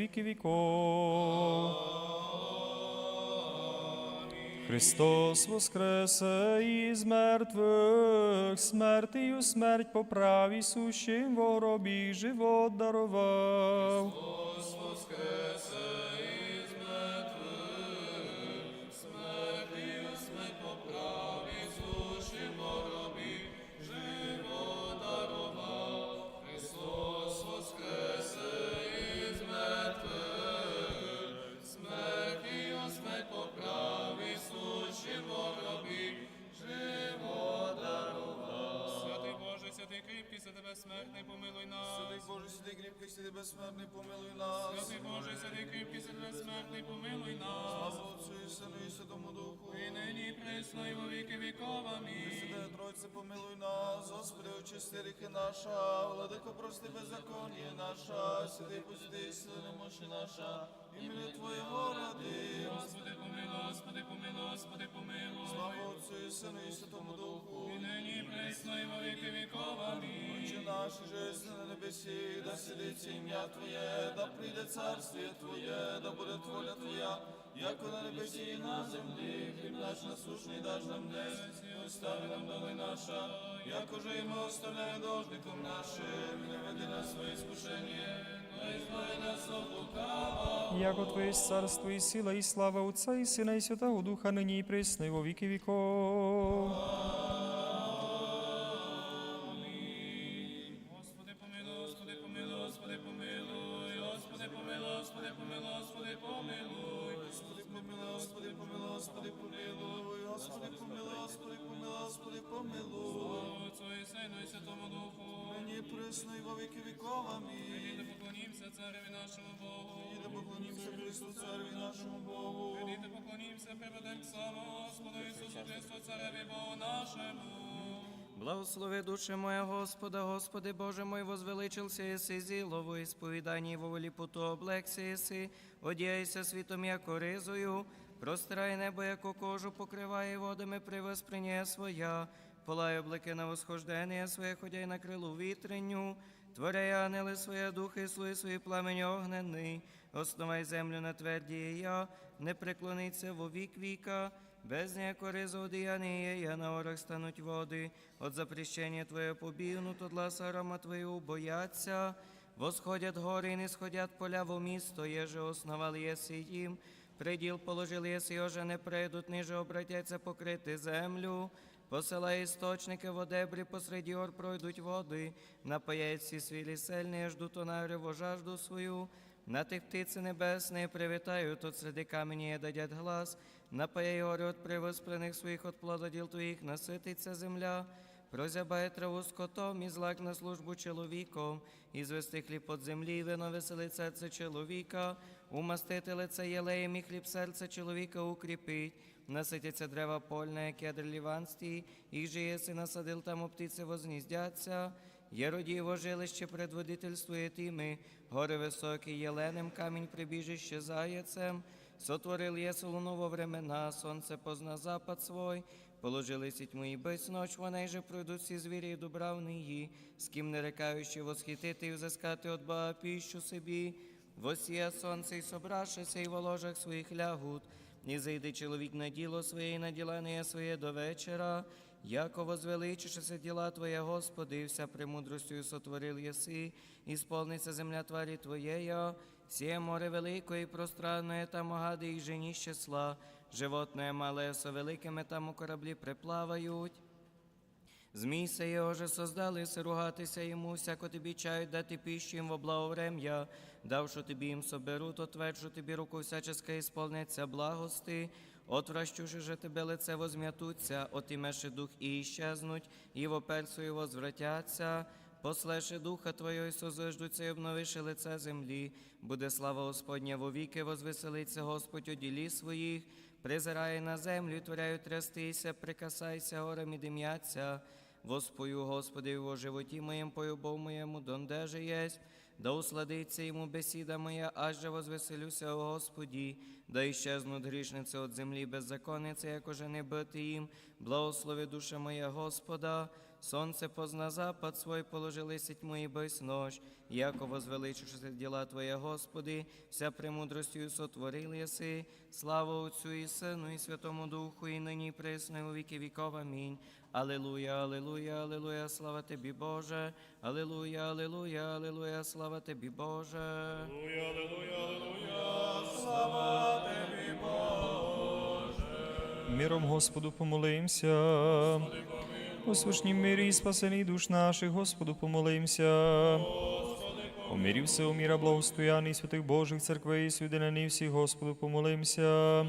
віки віков. Христос воскресе із мертвих, смертію смерть поправ і сущим в гробі живот дарував. Святий безсмертний, помилуй нас. Святий Боже, святий кріпкий, святий безсмертний, помилуй нас. Святий Боже, святий кріпкий, святий безсмертний, помилуй нас. Слава Отцю і Сину і Святому Духу. І нині і присно, і во віки віков. Амінь. Очисти ріхи наша, владико, прости беззаконня наша, святий пусти, сили мощі наша, імені Твоєго ради. Господи, помилуй, Господи, помилуй, Господи, помилуй. Слава Отцю і Сину і Святому Духу. І нині і присно, і во віки віков. Амінь. Отче наш, жесть на небесі, да сидиться ім'я Твоє, да прийде царствіє Твоє, да буде воля Твоя, як на небесі і на землі, хліб наш насушний даж нам днес, остави нам доли наша, як уже і ми оставляємо должником нашим, не веди нас своє іскушення, но избави нас от лукава. Яко Твоє царство і сила, і слава Отця і Сина, і Святого Духа, нині і присно, і во віки віков. Господи, помилуй, Господи, помилуй, Господи, помилуй. Господи, помилуй, Господи, помилуй, Господи, помилуй. Господи, помилуй, Господи, помилуй, Господи, помилуй, Господи, помилуй. Отцю і Сину і Святому Духу. Нині присно і во віки віков, амінь. Іди поклонімся цареві нашому Богу. І да поклонімося Христу Цареві нашому Богу. Іди поклонімся, приведем к Господу Ісусу Христу, цареві Богу нашому. Благослови душе моя Господа, Господи Боже мой, возвеличился єси зілово, і сповіданні во ліпоту облекся єси, одіяйся світом яко ризою, простирай небо, яко кожу, покриває водами при восприняє своя, полай облеки на восхождення своє, ходяй на крилу вітренню, творяй ангели своє духи, слуги свої пламень огненний, основай землю на тверді я, не преклониться во вік віка, без ніякого ризу одіяння я на орах стануть води, от запрещення Твоє побігнут, от ласа арома Твою бояться, восходять гори і не сходять поля во місто, еже основали єси їм, приділ положили єси, оже не прийдуть, ниже обратяться покрити землю, посилай істочники в одебрі, посреди ор пройдуть води, напаяють всі свілі сельні, ждуть онариво жажду свою, на тих птиці небесні привітають, от среди камені дадять глас, напаяй гори от привосплених своїх от плододіл твоїх, насититься земля, прозябає траву скотом і злак на службу чоловіком, і звести хліб от землі, вино веселить серце чоловіка, умастити лице єлеєм і хліб серце чоловіка укріпить, наситяться дерева польне, як ядр ліванстій, і же єси насадил там у птиці возніздяться, Єродіво жилище предводительствує тими, гори високі, єленем камінь прибіжище заяцем, сотворил єсу луну во времена, сонце позна запад свой, положили сітьму і без ноч, вони же пройдуть всі звірі і дубравниї, з ким не рекаючи восхитити і взискати от Бога піщу собі, восія сонце і собрашися, і в ложах своїх лягут, і зайде чоловік на діло своє, і на діла не своє до вечора, Яко возвеличишся діла Твоя, Господи, і вся премудростю сотворил єси, і сповниться земля тварі Твоєя, сіє море великое і пространне, там огади і жені числа, животне мале со великими там у кораблі приплавають. Змій се його же создали, се ругатися йому, всяко тобі чають дати пищу їм во благоврем'я, давши тобі їм соберу, то тверджу тобі руку всяческа ісполнеться благости, отвращуши же тебе лице возм'ятуться, отимеше дух і іщезнуть, і в оперцю возвратяться, Послеше духа Твого і созиждуться, і обновиши лице землі. Буде слава Господня вовіки, возвеселиться Господь у ділі своїх, призирає на землю, і творяю трястися, прикасайся горам і дим'яться. Воспою, Господи, во животі моєм, поюбов моєму, донде же єсть, да усладиться йому бесіда моя, аж же возвеселюся, о Господі, да іщезнуть грішниці от землі беззаконниці, як уже не бити їм, благослови душа моя Господа, Сонце позна запад свой, положилися тьму і безнож. Яко возвеличившися діла Твоя, Господи, вся премудростю сотворил єси. Слава Отцю і Сину, і Святому Духу, і нині і у віки віков. Амінь. Алілуя, алілуя, алілуя, слава Тобі, Боже. Алілуя, алілуя, алілуя, слава Тобі, Боже. Миром Господу помолимся. У свишнім мирі і спасений душ наших, Господу помолимся. У мирі всього міра благостояний святих Божих церквей, і соєдинений всіх, Господу помолимся.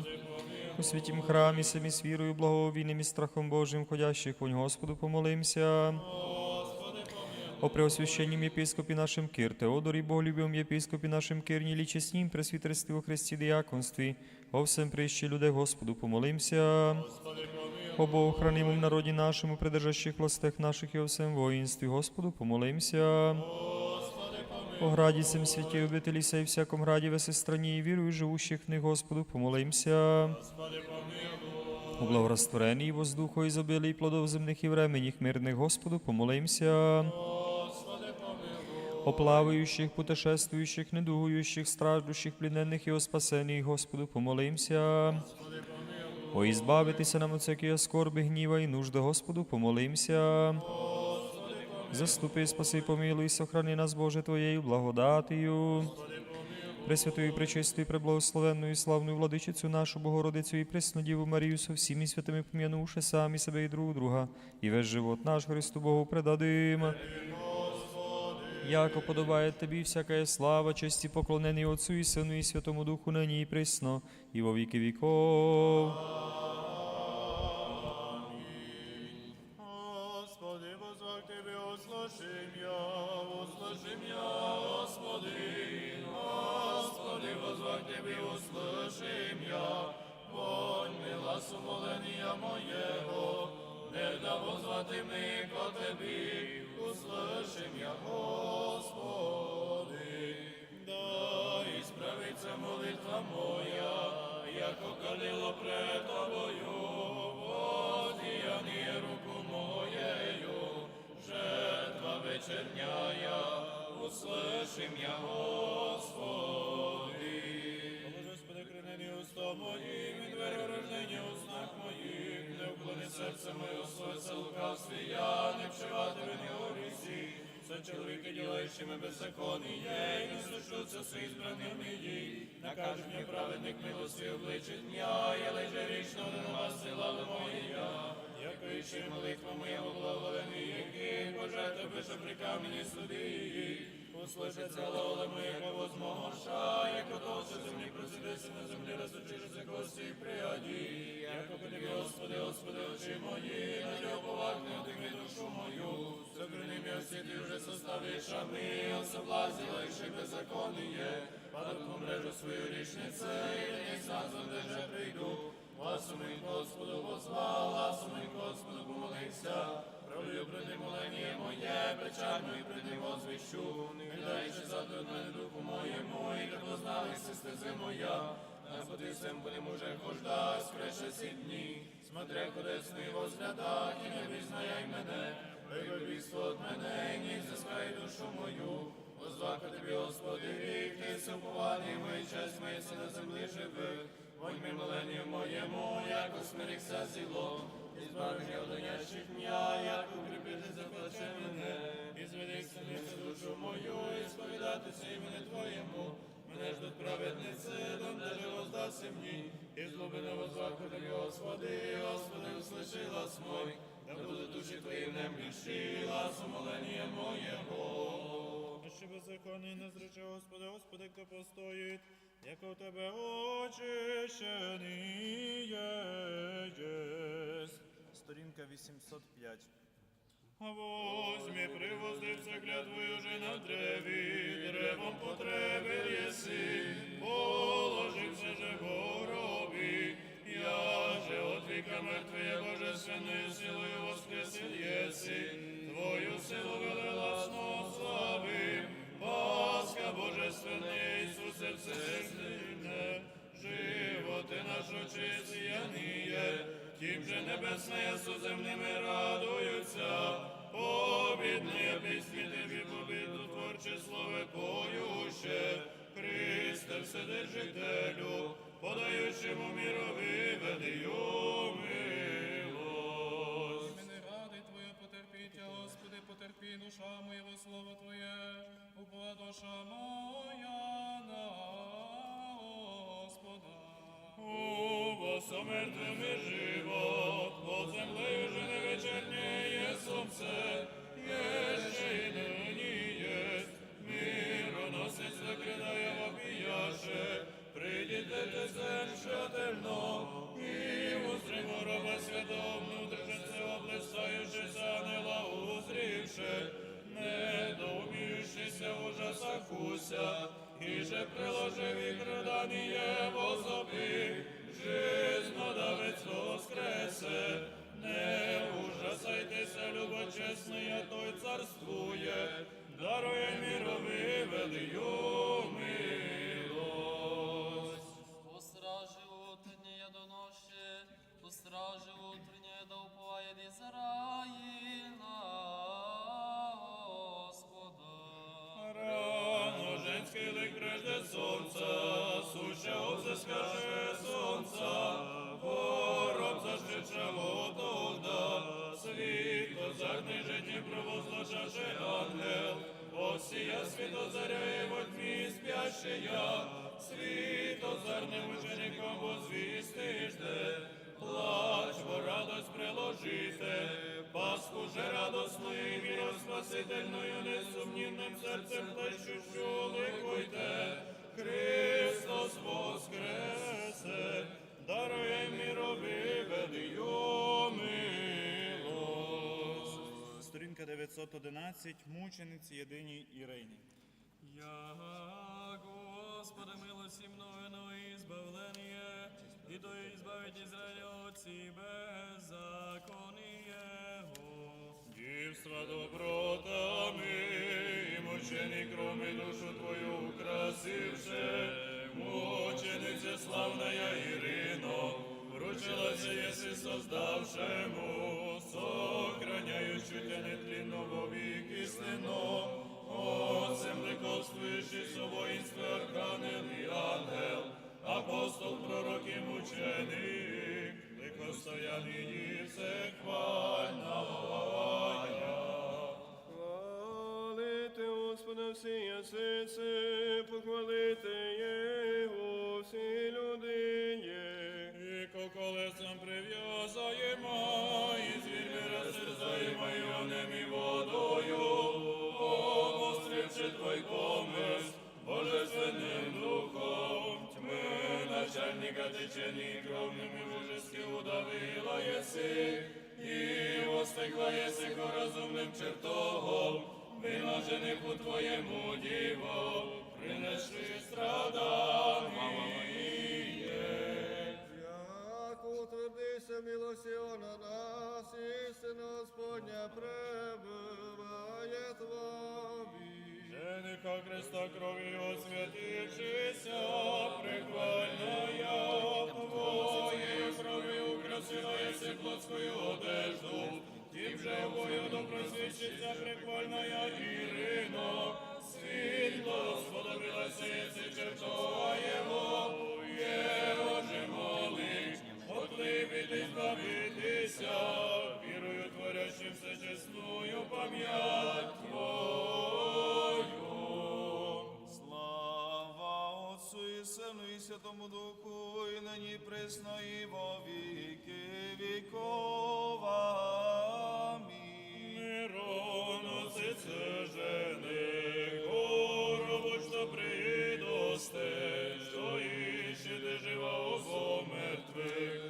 У святім храмі самі з вірою, благовійним і страхом Божим, ходящих вонь, Господу помолимся. О преосвященнім єпископі нашим Кир, Теодорі, Боголюбівому єпископі нашим Кирні, лічеснім, пресвітерстві у Христі діяконстві, о всем прищі людей, Господу помолимся. О Богохранимом народі нашому, придержащих властях наших і о всем воїнстві, Господу помолимся. О граді сем святі обителі сей всяком граді весе страні і вірую живущих них, Господу помолимся. У благорастворенні воздуху ізобилі плодов земних і временіх мирних, Господу помолимся. О плавающих, путешествующих, недугующих, страждущих, плененных и о спасенных, Господу помолимся. О избавитися нам от всякої скорби, гніва і нужди, Господу помолимся. Заступи, спаси, помилуй, сохрани нас, Боже, Твоєю благодатію. Пресвятую, пречистую, преблагословенную, славную владичицю нашу Богородицю і пресну Діву Марію со всіми святими пом'янувши самі себе і друг друга, і весь живот наш Христу Богу предадим. Яко подобає тобі всякая слава, честь і поклонений Отцу і Сину і Святому Духу нині і присно, і во віки віков. Тебе, услышим я, вонь мила сумоления моєго, не да возвати ми ко Тебі, услышим я, Господи. Да ісправиться молитва моя, яко калило пред Тобою, Одіяніє руку моєю, жертва вечерняя, услышим я, Господи. уста моїм, і двері рождені уснах моїх, не уклони серце моє, словеце лукавстві, я не вшиватиме не горісі, все чоловіки, ділаючими беззаконніє, і не слушаються свої збраними їй, накажуть мені праведник милості обличить дня, я лише річно не вас сила моя, яко іще молитва моя благоволені, які Боже тебе, що при камені суди, услышаться лола моя, возможа, яко то, що землі просидися на землі, розучишся кості і прияді, яко тобі, Господи, Господи, очі мої, на нього повагне, отими душу мою, сограни м'я світи вже составиш, а ми, особлазила, якщо беззаконніє, падатку мрежу свою річнице, і не сам задержа прийду, Ласу мій Господу возвав, ласу мій Господу помолився, Приди молення моє, печаль мою приди возвіщу, не даючи заду від мене духу моєму, і не позналися стези моя, ходи всем будем уже хожда, скреше сі дні, смотря кудесний возглядах, і не визнаяй мене, вибивіство от мене, і не зискай душу мою, Возвака тобі, Господи, вік, ти супований, мої честь си на землі живих, Вонь ми моленню моєму, як усмирихся зіло, і збавлення одонящих дня, як укріпити заплаче мене, і зведи самити душу мою, і сповідатися імені Твоєму. Мене ждуть праведниці, дом де воздаси мені, і злоби на возваку тобі, Господи, Господи, услыши глас мой, да буде душі Твої в немліші, гласу молення моєго. Ще беззаконний не зрече, Господи, Господи, хто постоїть, як у Тебе очищений єсть. Сторінка 805. Возьми, привоздився клятвою вже на древі, древом потреби єси, положився же в гробі, я же от віка мертвий, Боже, сини, силою воскресил очисяніє, тим же небесне суземними радуються, побідне пісні тобі побіду, творче слове поюще, Христе, Вседержителю, подаючому мірові ведію милость. Мене ради Твоє потерпіття, Господи, потерпі, душа моя, во слово Твоє, упова душа моя на Господа. Бо мертвими живот, под землею же не вечернее сонце, еще и ныне есть. Мироносець закидає вопіяше, прийдіте те земшательно, і узримо раба святого внутрішнце облисаючися, ангела узрівши, недоуміючися в ужасах уся, і же приложив і краданіє возопи, жизно давець воскресе, не ужасайтеся, любочесний, той царствує, дарує мірові велию милость. У стражі утреннє доноще, у стражі утреннє да уповає Ізраїль Господа. Рано женський лик прежде сонця, суща овце загнижені провозглашаше ангел, осія світо заряє во тьмі спящая, світо зарним учеником возвістижде, плач, бо радость приложите, Пасху же радосною міром спасительною, несумнівним серцем плачущу ликуйте, Христос воскресе, дарує мірові Сторінка 911. Мучениці єдиній Ірині. Я, Господи, милості мною, но избавление, и то избавить Израиля от себе закониего. Дівства добротами і мучені кроми душу твою украсивше, мучениця славная Ірино, вручилася єси создавшему, Отцем млековствуючи со воїнстве архангел і ангел, апостол, пророк і мученик, ликостояний все хвальна. Хвалите Господа все язиці, похвалите Його начальника течені кровними божески удавила єси, і остигла єси ко розумним чертогом, виложених у твоєму діво, принесли страдання. Як утвердися милості на нас, істина Господня пребыває Твої. Жениха Христа кров'ю освятившися, прихвальная Твоєю кров'ю украсила єси плотською одежду, тим же бою допросвідчиться прихвальная Ірино, світло сподобилася єси чертова Його, Його же молить, отлипіть збавитися, вірою творящим всечесною пам'ять Сину і Святому Духу, і нині присно, і во віки віков. це це жени, хоробоч що придосте, що іще де жива обо мертвих,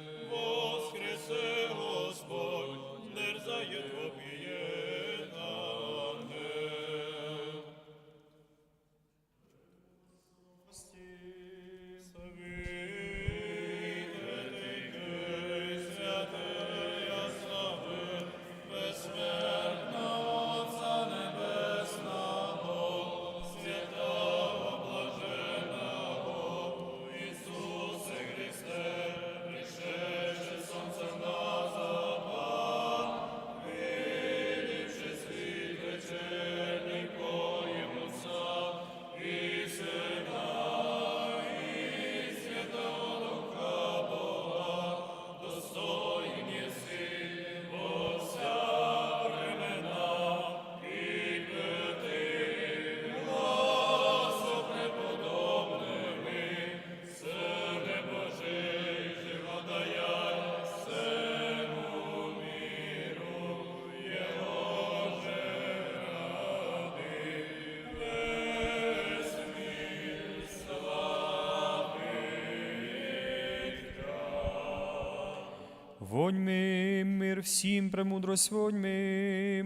всім, премудрость воньми.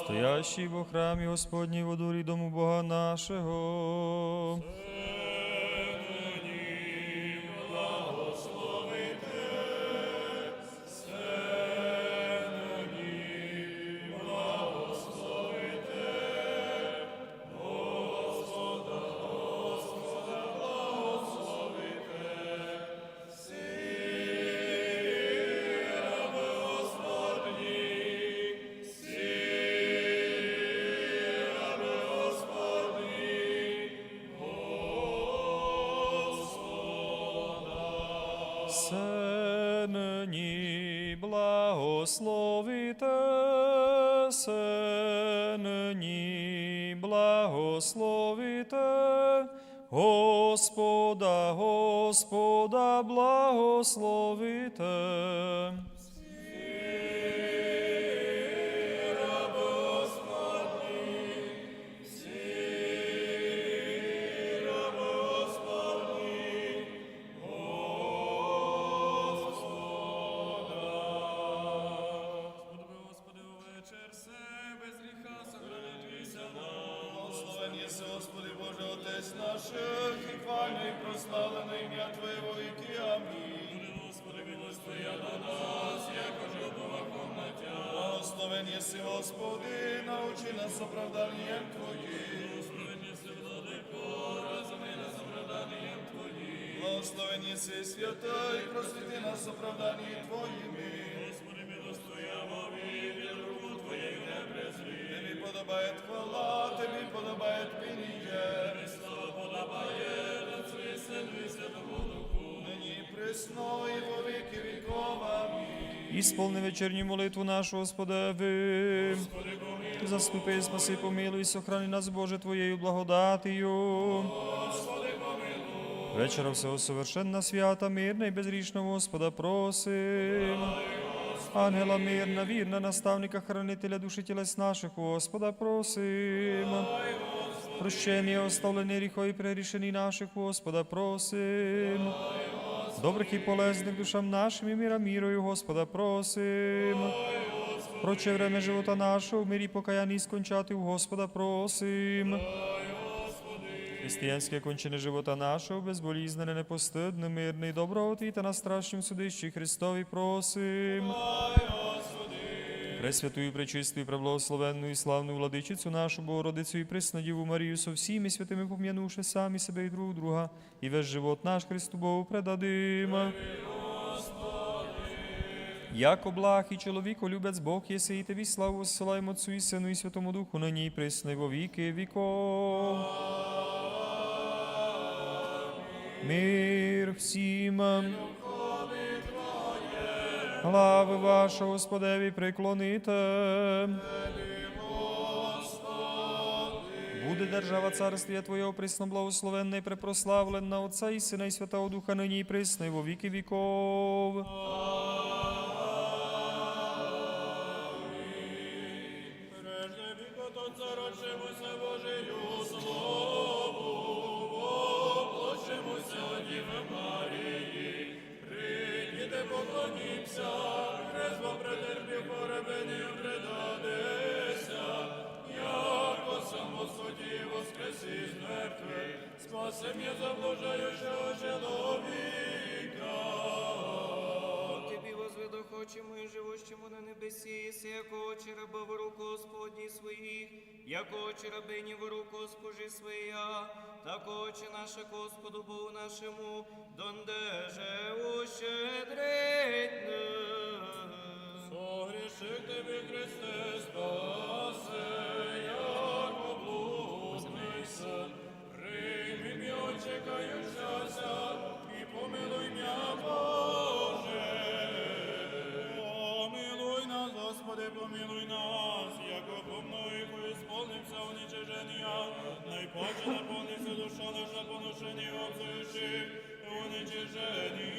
Стоящий во храмі Господній во дворі дому Бога нашого. Се благословите, се благословите, Господа, Господа благословите. Благословен єси, Господи, научи нас оправданням Твоїм. Благословен єси, Владико, розуми нас оправданням Твоїм. Благословен єси, святий, просвіти нас оправданням Твоїми. Господи, милость Твоя вовік, руку Твоєю не презри. Тобі подобає хвала, Тобі подобає пініє. Слава подобає Отцу і Сину і Святому Духу. Нині і присно, Ісполни вечерню молитву нашу, Господеви. Заступи, спаси, помилуй, сохрани нас, Боже, Твоєю благодатію. Вечора всього совершенна свята, мирна і безрічного Господа просим. Ангела мирна, вірна, наставника, хранителя душі тілес наших, Господа просим. Прощення, оставлені гріхо і прегрішені наших, Господа просим. Добрих і полезних душам нашим і міра мірою, Господа просим. Проче время живота нашого, в мирі покаянні скончати у Господа просим. Християнське кончене живота нашого, безболізнене, непостидне, мирне і доброго Твіта на страшнім судищі Христові просим. Пресвятую, пречистую, преблагословенну і славну владичицю нашу Богородицю і приснадіву Марію со всіми святими пом'янувши самі себе і друг друга, і весь живот наш Христу Богу предадим. Яко благ і чоловіко любець Бог єси, і тобі славу посилаємо Отцу і Сину і Святому Духу, нині і присно, і во віки віков. Мир всім. Глави ваша, Господеві, приклоните. Буде держава царствія Твоєго присно благословенна і препрославлена Отця і Сина і Святого Духа нині і присно, і во віки віков. Яко в руку Господні своїх, яко очі рабині в руку Госпожі своя, так очі наше Господу Богу нашому, донде же ущедрить нас. Согрішив тебе, Христе, спаси, як облудний. Прийми мій очікаючася, і помилуй м'я Боже. помилуй нас, яко помною исполнимся уничижения, найпаче наполнится душа наша поношення обзующих уничижения.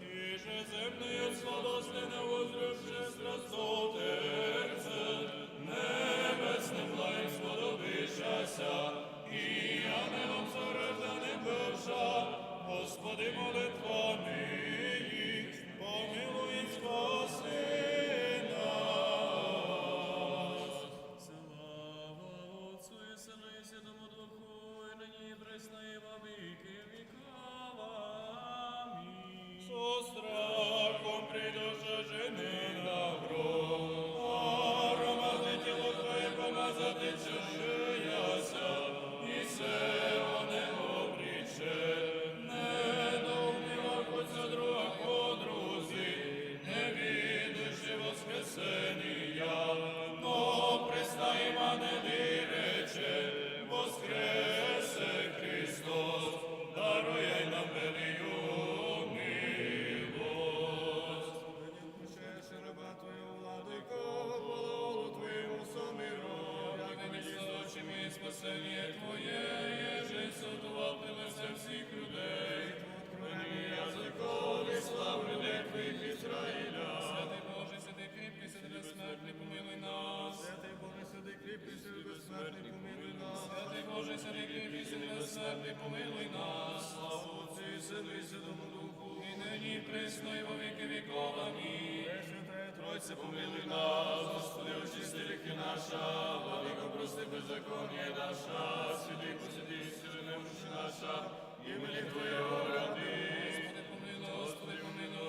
И же земные сладости не возлюбши страстотерце, небесне плаем сподобишася, і я не обзорожда не бивша, Господи, молитва, Святому Духу, і нині і присно, і во віки віков. Амінь. Тройця, помилуй нас, Господи, очисти ріхи наша, владико, прости беззаконня наша, святий посиди, сили немощі наша, імені Твоєго ради.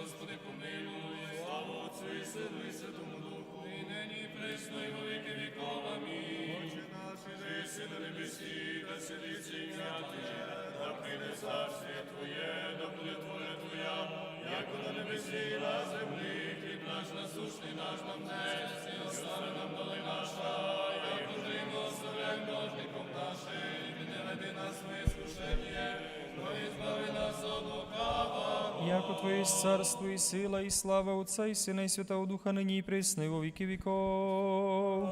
Господи, помилуй. Слава Отцю і Сину і Святому Духу, і нині і присно, і во віки віков. Амінь. Отче наш, іди єси на небесі, да святиться ім'я Твоє, да прийде царствіє Твоє, да буде Твоя Твоя, як на небесі на землі, хліб наш насущний наш нам днес, і остави нам доли наша, як ми оставляємо должником нашим, і не веди нас в скушення, но і нас от лукава. Яко Твоє царство і сила, і слава Отця і Сина, і Святого Духа, нині і присно, во віки віков.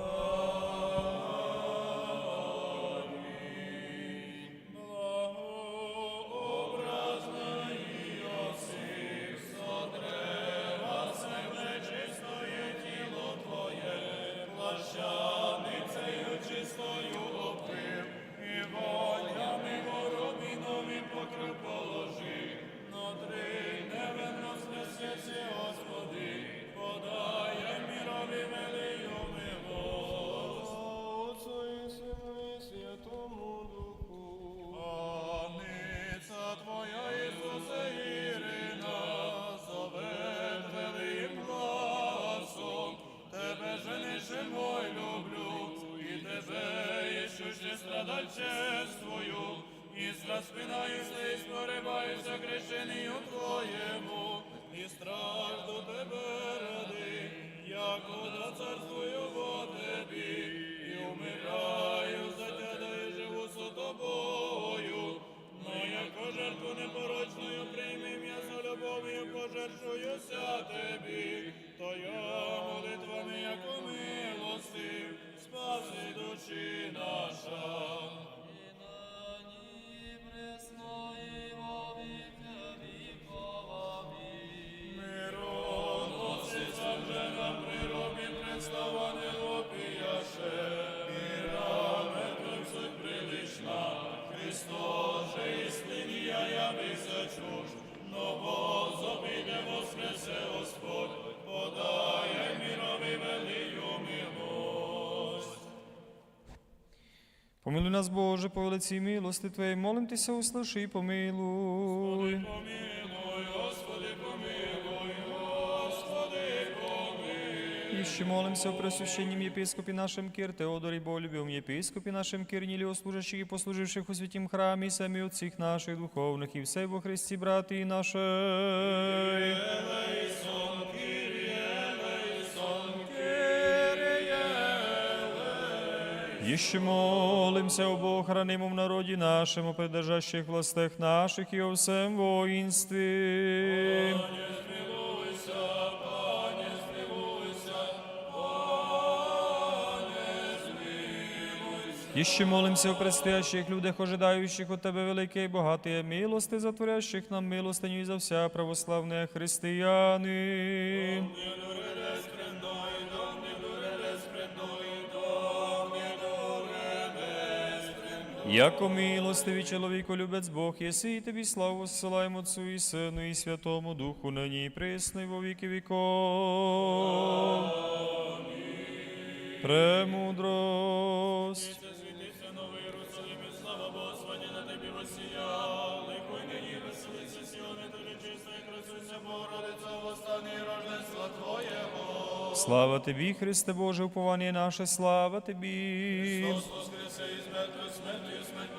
Нас, Боже, по велиці милости Твоєї, молим Тися, услыши і помилуй. Помилуй, Господи, помилуй, Господи, помилуй. Іще молимся о пресвященнім єпископі нашим Кир Теодорі Болюбівом єпископі нашим Кир Ніліо служащих і послуживших у святім храмі, самі от всіх наших духовних і все во Христі, брати і наші. Іще молимся об охранимом в народі нашому, придержащих властях наших і о всем воїнстві. Еще молимся о предстоящих людях, ожидающих от Тебе великие и богатые милости, затворящих нам милостыню и за вся православные христианы. Яко милостивий чоловік, любець Бог, єси і тобі славу зсилаємо Отцу і Сину і Святому Духу, на ній присно, во віки віков. Премудрость. Слава Господи, на тобі восія. Ликуй нині, веселися, сіони, тобі чиста і красуйся, Богородиця, восстані рождества Твоєго. Слава тобі, Христе Боже, уповання наше, слава тобі. Христос воскресе із мертвих смертю, смерть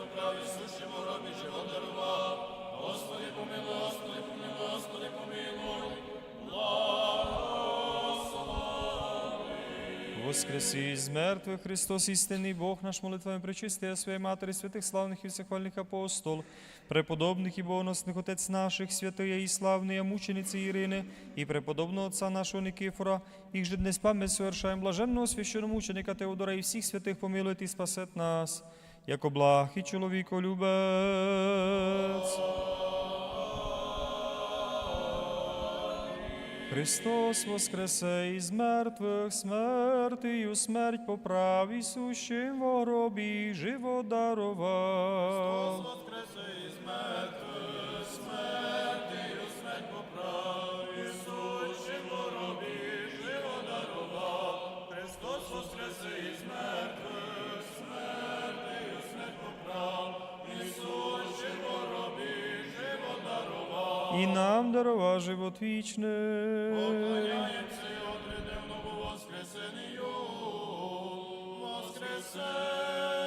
Воскреси із мертвих Христос, істинний Бог наш молитвами причистия своєї Матері, святих славних і всехвальних апостол, преподобних і богоносних отець наших, святия і славної мучениці Ірини, і преподобного отца нашого Никифора, їх же днес пам'ять совершаем блаженного священного мученика Теодора і всіх святих помилует і спасет нас, яко благ і чоловіколюбець. Христос воскресе із мертвих, смертію смерть поправ і сущим в живот дарував. І нам дарова живот вічне. Поклоняємося і отридевному воскресенію, воскресе